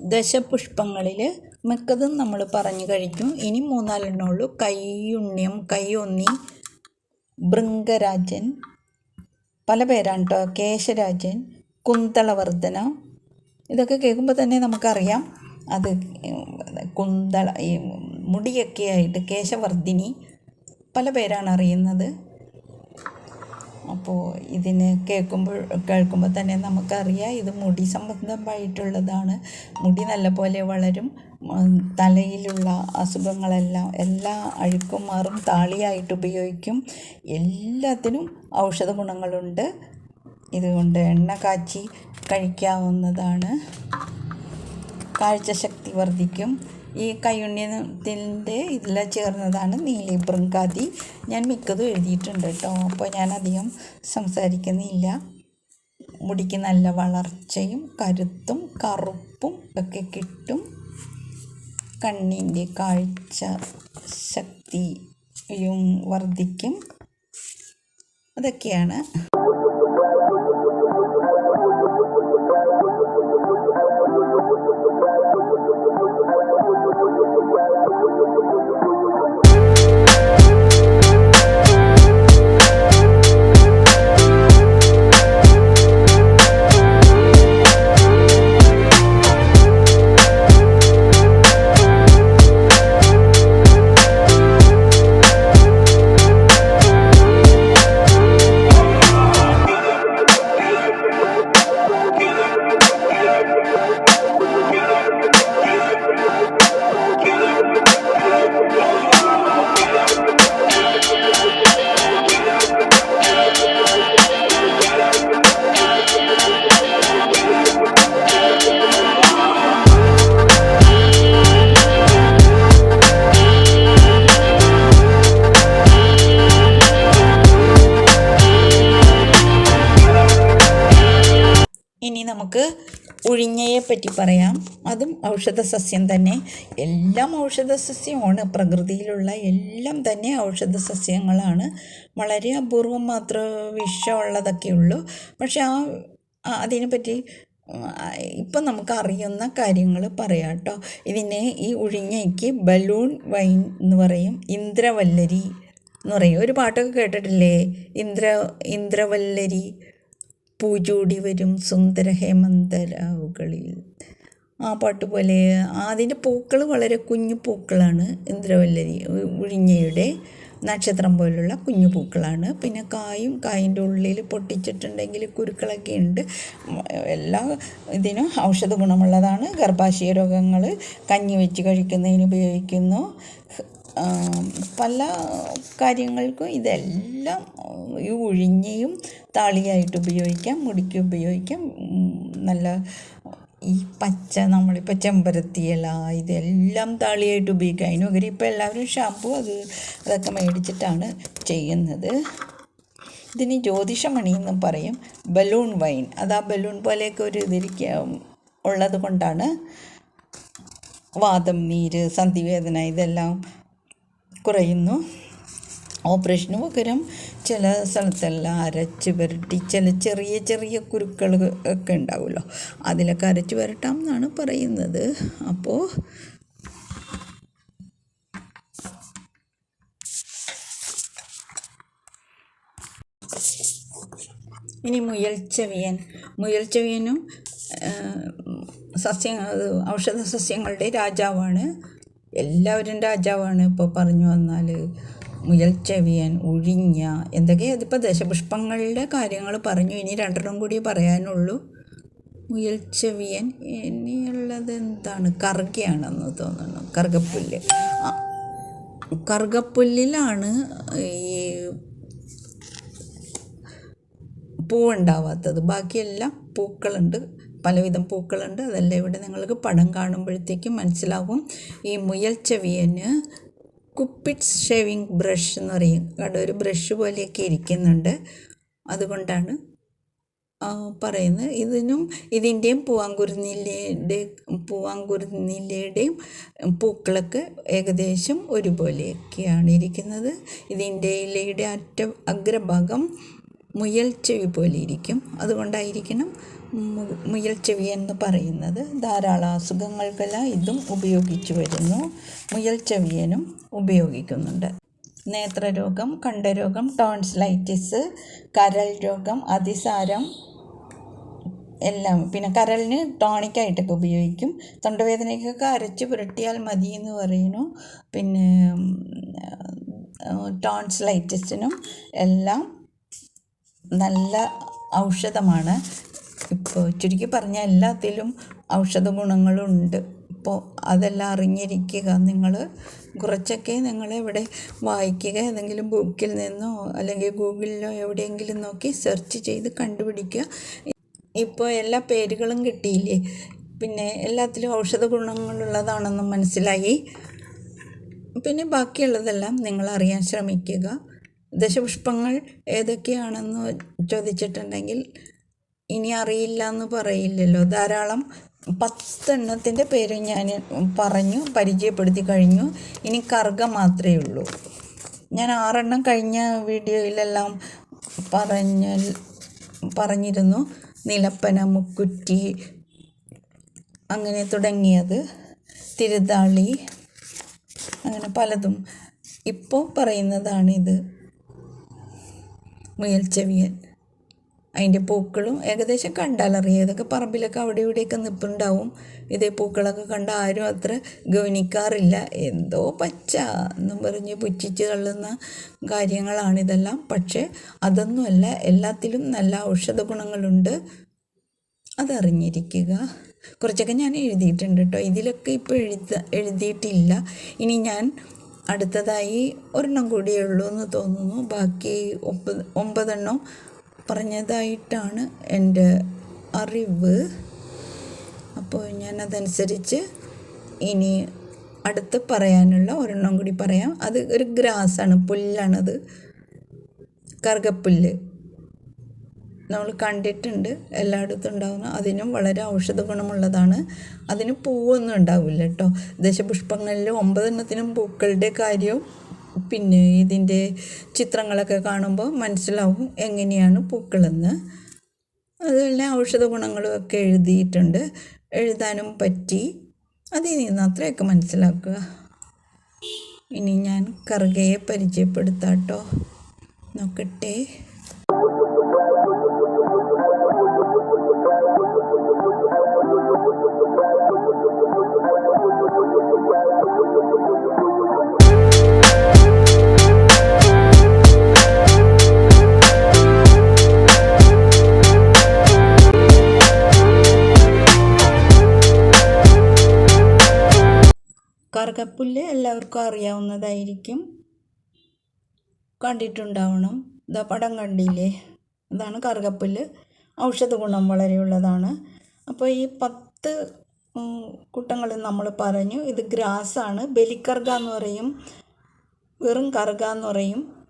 ദശപുഷ്പങ്ങളിൽ മിക്കതും നമ്മൾ പറഞ്ഞു കഴിഞ്ഞു ഇനി മൂന്നാലെണ്ണേ ഉള്ളൂ. കയ്യുണ്യം കയ്യൊന്നി ഭൃംഗരാജൻ പല പേരാണ് കേട്ടോ കേശരാജൻ കുന്തളവർദ്ധന. ഇതൊക്കെ കേൾക്കുമ്പോൾ തന്നെ നമുക്കറിയാം. അത് കുന്തള മുടിയൊക്കെ ആയിട്ട് കേശവർദ്ധിനി പല പേരാണ് അറിയുന്നത്. അപ്പോൾ ഇതിന് കേൾക്കുമ്പോൾ കേൾക്കുമ്പോൾ തന്നെ നമുക്കറിയാം ഇത് മുടി സംബന്ധമായിട്ടുള്ളതാണ്. മുടി നല്ലപോലെ വളരും തലയിലുള്ള അസുഖങ്ങളെല്ലാം എല്ലാ അഴുക്കും മാറും താളിയായിട്ട് ഉപയോഗിക്കും. എല്ലാത്തിനും ഔഷധ ഗുണങ്ങളുണ്ട്. ഇതുകൊണ്ട് എണ്ണ കാച്ചി കഴിക്കാവുന്നതാണ്. കാഴ്ചശക്തി വർദ്ധിക്കും. ഈ കയ്യുണ്ണിയത്തിന്റെ ഇതിൽ ചേർന്നതാണ് നീലി ബൃങ്കാതി ഞാൻ മിക്കതും എഴുതിയിട്ടുണ്ട് കേട്ടോ. അപ്പോൾ ഞാൻ അധികം സംസാരിക്കുന്നില്ല. മുടിക്ക് നല്ല വളർച്ചയും കരുത്തും കറുപ്പും ഒക്കെ കിട്ടും. കണ്ണിന്റെ കാഴ്ച ശക്തിയും വർദ്ധിക്കും. അതൊക്കെയാണ് നമുക്ക് ഉഴിഞ്ഞയെ പറ്റി പറയാം. അതും ഔഷധ സസ്യം തന്നെ. എല്ലാം ഔഷധ സസ്യമാണ് പ്രകൃതിയിലുള്ള എല്ലാം തന്നെ ഔഷധ സസ്യങ്ങളാണ് വളരെ അപൂർവം മാത്രം വിഷമുള്ളതൊക്കെ ഉള്ളൂ. പക്ഷെ ആ അതിനെപ്പറ്റി ഇപ്പം നമുക്ക് അറിയുന്ന കാര്യങ്ങൾ പറയാം കേട്ടോ ഇതിനെ ഈ ഉഴിഞ്ഞയ്ക്ക് ബലൂൺ വൈൻ എന്ന് പറയും. ഇന്ദ്രവല്ലരി എന്ന് പറയും. ഒരു പാട്ടൊക്കെ കേട്ടിട്ടില്ലേ? ഇന്ദ്ര ഇന്ദ്രവല്ലരി. പൂജൂടി വരും സുന്ദര ഹേമന്തരാവുകളിൽ ആ പാട്ട് പോലെ അതിന്റെ പൂക്കൾ വളരെ കുഞ്ഞു പൂക്കളാണ് ഇന്ദ്രവല്ലരി ഉഴിഞ്ഞയുടെ നക്ഷത്രം പോലുള്ള കുഞ്ഞു പൂക്കളാണ്. പിന്നെ കായും കായിന്റെ ഉള്ളിൽ പൊട്ടിച്ചിട്ടുണ്ടെങ്കിൽ കുരുക്കളൊക്കെ ഉണ്ട്. എല്ലാ ഇതിനും ഔഷധ ഗുണമുള്ളതാണ്. ഗർഭാശയ രോഗങ്ങൾ കഞ്ഞി വെച്ച് കഴിക്കുന്നതിന് ഉപയോഗിക്കുന്നു. പല കാര്യങ്ങൾക്കും ഇതെല്ലാം ഈ ഉഴിഞ്ഞയും താളിയായിട്ട് ഉപയോഗിക്കാം മുടിക്ക് ഉപയോഗിക്കാം. നല്ല ഈ പച്ച നമ്മളിപ്പോൾ ചെമ്പരത്തി ഇല ഇതെല്ലാം താളിയായിട്ട് ഉപയോഗിക്കാം അതിന് പകരം ഇപ്പോൾ എല്ലാവരും ഷാമ്പു അത് അതൊക്കെ മേടിച്ചിട്ടാണ് ചെയ്യുന്നത്. ഇതിന് ജ്യോതിഷമണി എന്നും പറയും ബലൂൺ വൈൻ. അത് ആ ബലൂൺ പോലെയൊക്കെ ഒരു ഇതിരിക്കുക ഉള്ളത് കൊണ്ടാണ് വാദം നീര് സന്ധിവേദന ഇതെല്ലാം കുറയുന്നു. ഓപ്പറേഷന് പകരം ചില സ്ഥലത്തെല്ലാം അരച്ച് പുരട്ടി ചില ചെറിയ ചെറിയ കുരുക്കൾ ഒക്കെ ഉണ്ടാവുമല്ലോ. അതിലൊക്കെ അരച്ച് പുരട്ടാം എന്നാണ് പറയുന്നത്. അപ്പോൾ ഇനി മുയൽ ചെവിയൻ. മുയൽ ചെവിയനും സസ്യ ഔഷധ സസ്യങ്ങളുടെ രാജാവാണ് എല്ലാവരും രാജാവാണ്. ഇപ്പോൾ പറഞ്ഞു വന്നാൽ മുയൽച്ചെവിയൻ ഉഴിഞ്ഞ എന്തൊക്കെയാ ഇതിപ്പോൾ ദശപുഷ്പങ്ങളുടെ കാര്യങ്ങൾ പറഞ്ഞു. ഇനി രണ്ടെണ്ണം കൂടി പറയാനുള്ളൂ. മുയൽച്ചെവിയൻ ഇനിയുള്ളത് എന്താണ്? കറുകയാണെന്ന് തോന്നുന്നു. കറുകപ്പുല്ല്. കറുകപ്പുല്ലിലാണ് ഈ പൂവുണ്ടാവാത്തത് ബാക്കിയെല്ലാം പൂക്കളുണ്ട്. പലവിധം പൂക്കളുണ്ട്. അതെല്ലാം ഇവിടെ നിങ്ങൾക്ക് പടം കാണുമ്പോഴത്തേക്കും മനസ്സിലാകും ഈ മുയൽ ചെവിയന് കുപ്പിറ്റ്സ് ഷേവിങ് ബ്രഷ് എന്ന് പറയും. അവിടെ ഒരു ബ്രഷ് പോലെയൊക്കെ ഇരിക്കുന്നുണ്ട്. അതുകൊണ്ടാണ് പറയുന്നത്. ഇതിനും ഇതിന്റെയും പൂവാങ്കുരുന്നിലയുടെ പൂവാങ്കുരുന്നിലയുടെയും പൂക്കളൊക്കെ ഏകദേശം ഒരുപോലെയൊക്കെയാണ് ഇരിക്കുന്നത്. ഇതിന്റെ ഇലയുടെ അറ്റ അഗ്രഭാഗം മുയൽ ചെവി പോലെ ഇരിക്കും. അതുകൊണ്ടായിരിക്കണം മുയൽ ചെവി എന്ന് പറയുന്നത് ധാരാളം അസുഖങ്ങൾക്കെല്ലാം ഇതും ഉപയോഗിച്ചു വരുന്നു. മുയൽ ചെവിയനും ഉപയോഗിക്കുന്നുണ്ട്. നേത്രരോഗം കണ്ടരോഗം ടോൺസ്ലൈറ്റിസ് കരൾ രോഗം അതിസാരം എല്ലാം. പിന്നെ കരളിന് ടോണിക്കായിട്ടൊക്കെ ഉപയോഗിക്കും. തൊണ്ടവേദനയ്ക്കൊക്കെ അരച്ച് പുരട്ടിയാൽ മതി എന്ന് പറയുന്നു. പിന്നെ ടോൺസ്ലൈറ്റിസിനും എല്ലാം നല്ല ഔഷധമാണ്. ഇപ്പോൾ ചുരുക്കി പറഞ്ഞാൽ എല്ലാത്തിലും ഔഷധ ഗുണങ്ങളുണ്ട്. ഇപ്പോൾ അതെല്ലാം അറിഞ്ഞിരിക്കുക. നിങ്ങൾ കുറച്ചൊക്കെ നിങ്ങൾ ഇവിടെ വായിക്കുക. ഏതെങ്കിലും ബുക്കിൽ നിന്നോ അല്ലെങ്കിൽ ഗൂഗിളിലോ എവിടെയെങ്കിലും നോക്കി സെർച്ച് ചെയ്ത് കണ്ടുപിടിക്കുക. ഇപ്പോൾ എല്ലാ പേരുകളും കിട്ടിയില്ലേ? പിന്നെ എല്ലാത്തിലും ഔഷധ ഗുണങ്ങളുള്ളതാണെന്ന് മനസ്സിലായി. പിന്നെ ബാക്കിയുള്ളതെല്ലാം നിങ്ങൾ അറിയാൻ ശ്രമിക്കുക. ദശപുഷ്പങ്ങൾ ഏതൊക്കെയാണെന്ന് ചോദിച്ചിട്ടുണ്ടെങ്കിൽ ഇനി അറിയില്ല എന്ന് പറയില്ലല്ലോ. ധാരാളം പത്തെണ്ണത്തിന്റെ പേര് ഞാൻ പറഞ്ഞു പരിചയപ്പെടുത്തി കഴിഞ്ഞു. ഇനി കറുക മാത്രമേ ഉള്ളൂ. ഞാൻ ആറെണ്ണം കഴിഞ്ഞ വീഡിയോയിലെല്ലാം പറഞ്ഞ പറഞ്ഞിരുന്നു. നിലപ്പന മുക്കുറ്റി അങ്ങനെ തുടങ്ങിയത്. തിരുതാളി അങ്ങനെ പലതും ഇപ്പോൾ പറയുന്നതാണിത്. മുയൽ ചെവിയൻ അതിന്റെ പൂക്കളും ഏകദേശം കണ്ടാലറിയാം ഇതൊക്കെ പറമ്പിലൊക്കെ അവിടെ ഇവിടെയൊക്കെ നിൽപ്പുണ്ടാവും ഇതേ പൂക്കളൊക്കെ കണ്ട ആരും അത്ര ഗവനിക്കാറില്ല എന്തോ പച്ച എന്നും പറഞ്ഞ് പുച്ഛിച്ച് തള്ളുന്ന കാര്യങ്ങളാണിതെല്ലാം പക്ഷേ അതൊന്നുമല്ല. എല്ലാത്തിലും നല്ല ഔഷധ ഗുണങ്ങളുണ്ട്. അതറിഞ്ഞിരിക്കുക. കുറച്ചൊക്കെ ഞാൻ എഴുതിയിട്ടുണ്ട് കേട്ടോ. ഇതിലൊക്കെ ഇപ്പോൾ എഴുത എഴുതിയിട്ടില്ല. ഇനി ഞാൻ അടുത്തതായി ഒരെണ്ണം കൂടിയേ ഉള്ളൂ എന്ന് തോന്നുന്നു. ബാക്കി ഒമ്പത് ഒമ്പതെണ്ണം പറഞ്ഞതായിട്ടാണ് എന്റെ അറിവ്. അപ്പോൾ ഞാനതനുസരിച്ച് ഇനി അടുത്ത് പറയാനുള്ള ഒരെണ്ണം കൂടി പറയാം. അത് ഒരു ഗ്രാസാണ് പുല്ലാണത്. കറുകപ്പുല്ല്. നമ്മൾ കണ്ടിട്ടുണ്ട് എല്ലായിടത്തും ഉണ്ടാകുന്ന അതിനും വളരെ ഔഷധ ഗുണമുള്ളതാണ്. അതിന് പൂവൊന്നും ഉണ്ടാവില്ല കേട്ടോ. ദശപുഷ്പങ്ങളിൽ ഒമ്പതെണ്ണത്തിനും പൂക്കളുടെ കാര്യവും പിന്നെ ഇതിന്റെ ചിത്രങ്ങളൊക്കെ കാണുമ്പോൾ മനസ്സിലാവും എങ്ങനെയാണ് പൂക്കളെന്ന്. അതുപോലെ ഔഷധ ഗുണങ്ങളും ഒക്കെ എഴുതിയിട്ടുണ്ട്. എഴുതാനും പറ്റി. അതിൽ നിന്ന് അത്രയൊക്കെ മനസ്സിലാക്കുക. ഇനി ഞാൻ കറുകയെ പരിചയപ്പെടുത്താട്ടോ നോക്കട്ടെ. കറുകപ്പുല്ല് എല്ലാവർക്കും അറിയാവുന്നതായിരിക്കും. കണ്ടിട്ടുണ്ടാവണം. ഇതാ പടം കണ്ടില്ലേ? ഇതാണ് കറുകപ്പുല്ല്. ഔഷധ ഗുണം വളരെയുള്ളതാണ് അപ്പോൾ ഈ പത്ത് കൂട്ടങ്ങൾ നമ്മൾ പറഞ്ഞു. ഇത് ഗ്രാസാണ്. ബലിക്കറുക എന്ന് പറയും. വെറും കറുക എന്ന് പറയും.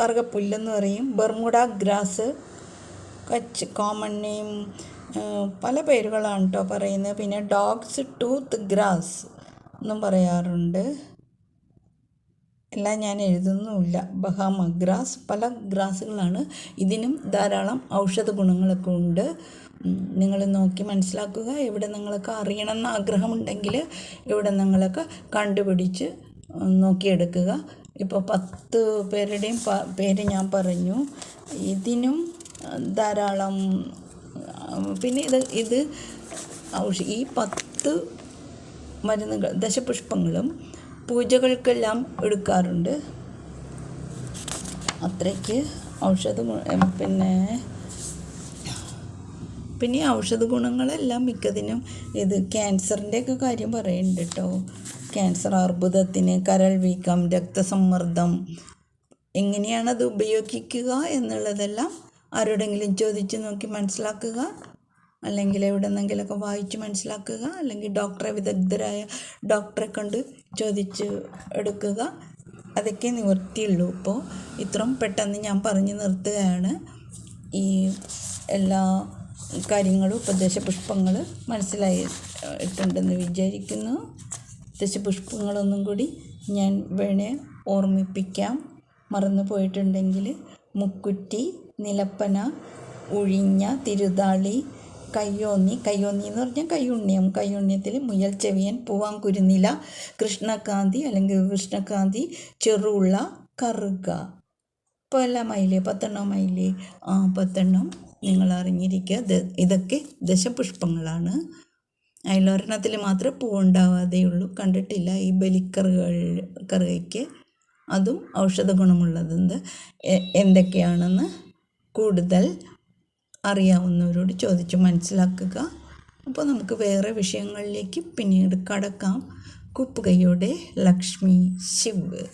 കറുകപ്പുല്ലെന്ന് പറയും. Bermuda grass. Kutch common name പല പേരുകളാണ് കേട്ടോ പറയുന്നത്. പിന്നെ ഡോഗ്സ് ടൂത്ത് ഗ്രാസ്. എന്നും പറയാറുണ്ട്. എല്ലാം ഞാൻ എഴുതുന്നുമില്ല. ബഹാമ ഗ്രാസ് പല ഗ്രാസുകളാണ്. ഇതിനും ധാരാളം ഔഷധ ഗുണങ്ങളൊക്കെ ഉണ്ട്. നിങ്ങൾ നോക്കി മനസ്സിലാക്കുക. എവിടെ നിങ്ങളൊക്കെ അറിയണമെന്ന് ആഗ്രഹമുണ്ടെങ്കിൽ ഇവിടെ നിങ്ങളൊക്കെ കണ്ടുപിടിച്ച് നോക്കിയെടുക്കുക. ഇപ്പോൾ പത്ത് പേരുടെയും പേര് ഞാൻ പറഞ്ഞു. ഇതിനും ധാരാളം പിന്നെ ഇത് ഇത് ഔഷ ഈ പത്ത് മരുന്നുകൾ ദശപുഷ്പങ്ങളും പൂജകൾക്കെല്ലാം എടുക്കാറുണ്ട്. അത്രയ്ക്ക് ഔഷധ പിന്നെ പിന്നെ ഈ ഔഷധ ഗുണങ്ങളെല്ലാം മിക്കതിനും ഇത് ക്യാൻസറിന്റെയൊക്കെ കാര്യം പറയുന്നുണ്ട് കേട്ടോ. ക്യാൻസർ അർബുദത്തിന് കരൾ വീക്കം രക്തസമ്മർദ്ദം എങ്ങനെയാണത് ഉപയോഗിക്കുക എന്നുള്ളതെല്ലാം ആരോടെങ്കിലും ചോദിച്ച് നോക്കി മനസ്സിലാക്കുക. അല്ലെങ്കിൽ എവിടെ നിന്നെങ്കിലുമൊക്കെ വായിച്ച് മനസ്സിലാക്കുക അല്ലെങ്കിൽ ഡോക്ടറെ വിദഗ്ധരായ ഡോക്ടറെ കണ്ട് ചോദിച്ച് എടുക്കുക. അതൊക്കെ നിവർത്തിയുള്ളൂ. ഇപ്പോൾ ഇത്രയും പെട്ടെന്ന് ഞാൻ പറഞ്ഞു നിർത്തുകയാണ്. ഈ എല്ലാ കാര്യങ്ങളും ഉപദേശ ഉപദേശപുഷ്പങ്ങൾ മനസ്സിലായിട്ടുണ്ടെന്ന് വിചാരിക്കുന്നു. ഉപദേശ പുഷ്പങ്ങളൊന്നും കൂടി ഞാൻ വേണേ ഓർമ്മിപ്പിക്കാം. മറന്നു പോയിട്ടുണ്ടെങ്കിൽ മുക്കുറ്റി നിലപ്പന ഉഴിഞ്ഞ തിരുതാളി കയ്യോന്നി കയ്യോന്നി എന്ന് പറഞ്ഞാൽ കയ്യുണ്ണിയം. കയ്യുണ്ണിയത്തിൽ മുയൽ ചെവിയൻ പൂവാങ്കുരുന്നില കൃഷ്ണകാന്തി അല്ലെങ്കിൽ കൃഷ്ണകാന്തി ചെറുള്ള കറുക. ഇപ്പോൾ എല്ലാം ആയില്ലേ പത്തെണ്ണമായില്ലേ ആ പത്തെണ്ണം നിങ്ങൾ അറിഞ്ഞിരിക്കുക. ഇതൊക്കെ ദശപുഷ്പങ്ങളാണ്. അതിലൊരെണ്ണത്തിൽ മാത്രമേ പൂവുണ്ടാവാതെയുള്ളൂ കണ്ടിട്ടില്ല ഈ ബലിക്കറുകൾ കറുകയ്ക്ക് അതും ഔഷധ ഗുണമുള്ളതുണ്ട്. എ- എന്തൊക്കെയാണെന്ന് കൂടുതൽ അറിയാവുന്നവരോട് ചോദിച്ച് മനസ്സിലാക്കുക. അപ്പോൾ നമുക്ക് വേറെ വിഷയങ്ങളിലേക്ക് പിന്നീട് കടക്കാം. കുപ്പുകയുടെ ലക്ഷ്മി ശിവ്.